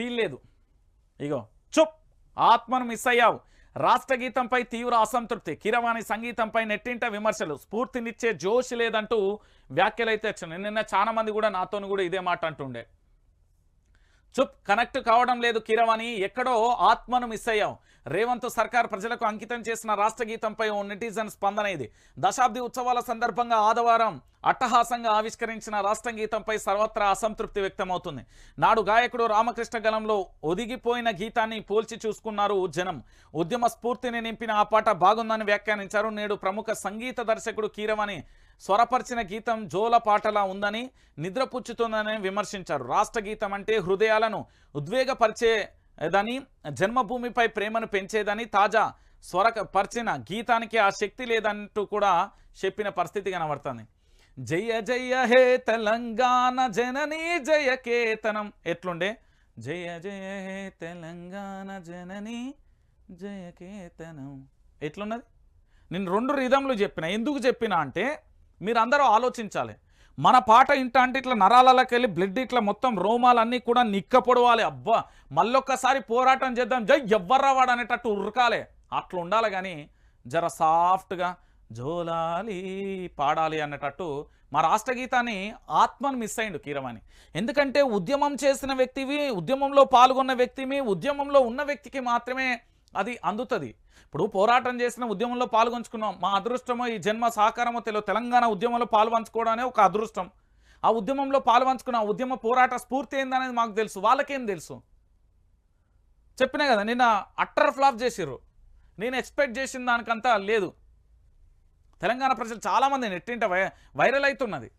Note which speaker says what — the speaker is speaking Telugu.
Speaker 1: ఫీల్ లేదు. ఇగో చుప్ ఆత్మను మిస్ అయ్యావు. రాష్ట్ర గీతంపై తీవ్ర అసంతృప్తి కిరవాణి సంగీతంపై నెట్టింట విమర్శలు స్ఫూర్తినిచ్చే జోష్ లేదంటూ వ్యాఖ్యలైతే వచ్చినాయి. నిన్న చాలా మంది కూడా నాతోని కూడా ఇదే మాట అంటుండే. చుప్ కనెక్ట్ కావడం లేదు కిరవాణి ఎక్కడో ఆత్మను మిస్ అయ్యావు. రేవంత్ సర్కార్ ప్రజలకు అంకితం చేసిన రాష్ట్ర గీతంపై ఓ నెటిజన్ స్పందన ఇది. దశాబ్ది ఉత్సవాల సందర్భంగా ఆదివారం అట్టహాసంగా ఆవిష్కరించిన రాష్ట్ర గీతంపై సర్వత్రా అసంతృప్తి వ్యక్తమవుతుంది. నాడు గాయకుడు రామకృష్ణ గలంలో ఒదిగిపోయిన గీతాన్ని పోల్చి చూసుకున్నారు జనం. ఉద్యమ స్ఫూర్తిని నింపిన ఆ పాట బాగుందని వ్యాఖ్యానించారు. నేడు ప్రముఖ సంగీత దర్శకుడు కీరవాణి స్వరపరిచిన గీతం జోల పాటలా ఉందని నిద్రపుచ్చుతుందని విమర్శించారు. రాష్ట్ర గీతం అంటే హృదయాలను ఉద్వేగపరిచే దాని జన్మభూమిపై ప్రేమను పెంచేదని తాజా స్వర పరిచిన గీతానికి ఆ శక్తి లేదంటూ కూడా చెప్పిన పరిస్థితి కనబడుతుంది. జయ జయ హే తెలంగాణ జననీ జయ కేతనం. ఎట్లుండే? జయ జయ హే తెలంగాణ జననీ జయ కేతనం. ఎట్లున్నది? నేను రెండు రిధంలు చెప్పిన. ఎందుకు చెప్పిన అంటే మీరందరూ ఆలోచించాలి. మన పాట ఇంట అంటే ఇట్లా నరాలకి వెళ్ళి బ్లడ్ ఇట్లా మొత్తం రోమాలన్నీ కూడా నిక్క పొడవాలి అబ్బా మళ్ళొక్కసారి పోరాటం చేద్దాం. జై ఎవ్వర్రా వాడు అనేటట్టు ఉరకాలి. అట్లా ఉండాలి కానీ జర సాఫ్ట్గా జోలాలి పాడాలి అన్నటట్టు మా రాష్ట్ర గీతాన్ని ఆత్మను మిస్ అయిండు కీరవాణి. ఎందుకంటే ఉద్యమం చేసిన వ్యక్తివి ఉద్యమంలో పాల్గొన్న వ్యక్తివి ఉద్యమంలో ఉన్న వ్యక్తికి మాత్రమే అది అందుతుంది. ఇప్పుడు పోరాటం చేసిన ఉద్యమంలో పాల్గొంచుకున్నాం. మా అదృష్టమో ఈ జన్మ సహకారమో తెలియదు. తెలంగాణ ఉద్యమంలో పాల్పంచుకోవడమే ఒక అదృష్టం. ఆ ఉద్యమంలో పాల్పంచుకున్న ఆ ఉద్యమ పోరాట స్ఫూర్తి ఏందనేది మాకు తెలుసు. వాళ్ళకేం తెలుసు? చెప్పినా కదా నిన్న అట్టర్ ఫ్లాప్ చేసిర్రు. నేను ఎక్స్పెక్ట్ చేసిన దానికంతా లేదు. తెలంగాణ ప్రజలు చాలామంది నెట్టింట వై వైరల్ అవుతున్నది